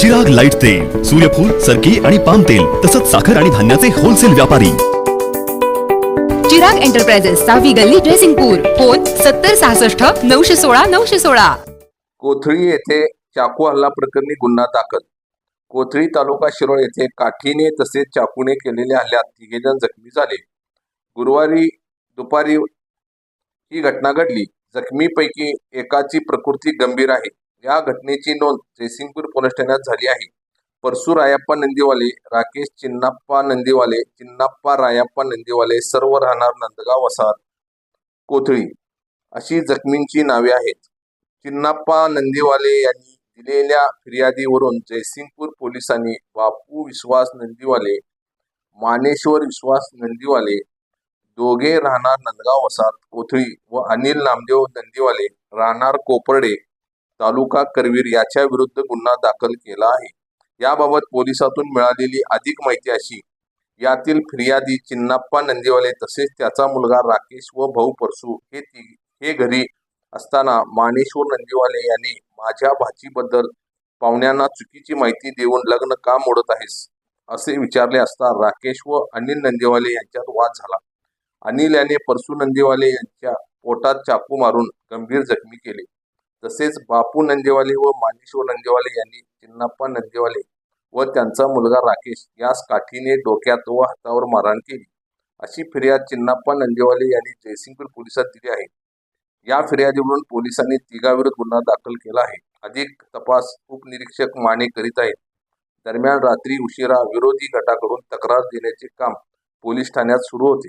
Chirag light तेल सूर्यफूल सरकी आणि पाम तेल तसंच साखर आणि धान्याचे होलसेल व्यापारी. चिराग एंटरप्राइजेस सहावी गल्ली ड्रेसिंगपूर फोन सत्तर सहासष्ट नऊशे सोळा नऊशे सोळा. कोथळी येथे चाकू हल्ला प्रकरणी गुन्हा दाखल. कोथळी तालुका शिरोळ येथे काठीने तसेच चाकूने केलेल्या हल्ल्यात तिघेजण जखमी झाले. गुरुवारी दुपारी ही घटना घडली. जखमीपैकी एकाची प्रकृती गंभीर आहे. या घटनेची नोंद जयसिंगपूर पोलीस ठाण्यात झाली आहे. परसू रायाप्पा नंदीवाले राकेश चिन्नाप्पा नंदीवाले चिन्नाप्पा रायप्पा नंदीवाले सर्व राहणार नंदगाव वसाहत कोथळी अशी जखमींची नावे आहेत. चिन्नाप्पा नंदीवाले यांनी दिलेल्या फिर्यादीवरून जयसिंगपूर पोलिसांनी बापू विश्वास नंदीवाले मानेश्वर विश्वास नंदीवाले दोघे राहणार नंदगाव वसाहत कोथळी व अनिल नामदेव नंदीवाले राहणार कोपर्डे तालुका करवीर याच्या विरुद्ध गुन्हा दाखल केला आहे. याबाबत पोलिसातून मिळालेली अधिक माहिती अशी यातील फिर्यादी चिन्नाप्पा नंदीवाले तसेच त्याचा मुलगा राकेश व भाऊ परसू हे हे घरी असताना मानेश्वर नंदीवाले यांनी माझ्या भाचीबद्दल पाहुण्यांना चुकीची माहिती देऊन लग्न का मोडत आहेस? असे विचारले असता राकेश व अनिल नंदीवाले यांच्यात वाद झाला. अनिल याने परसू नंदीवाले यांच्या पोटात चाकू मारून गंभीर जखमी केले. तसेच बापू नंजेवाले व मानेश्वर नंजेवाले यांनी चिन्नाप्पा नंदेवाले व त्यांचा मुलगा राकेश यास काठीने डोक्यात व हातावर मारहाण केली. अशी फिर्याद चिन्नाप्पा नंदेवाले यांनी जयसिंगपूर पोलिसात दिली आहे. या फिर्यादीवरून पोलिसांनी तिघाविरुद्ध गुन्हा दाखल केला आहे. अधिक तपास उपनिरीक्षक माने करीत आहेत. दरम्यान रात्री उशिरा विरोधी गटाकडून तक्रार देण्याचे काम पोलीस ठाण्यात सुरू होते.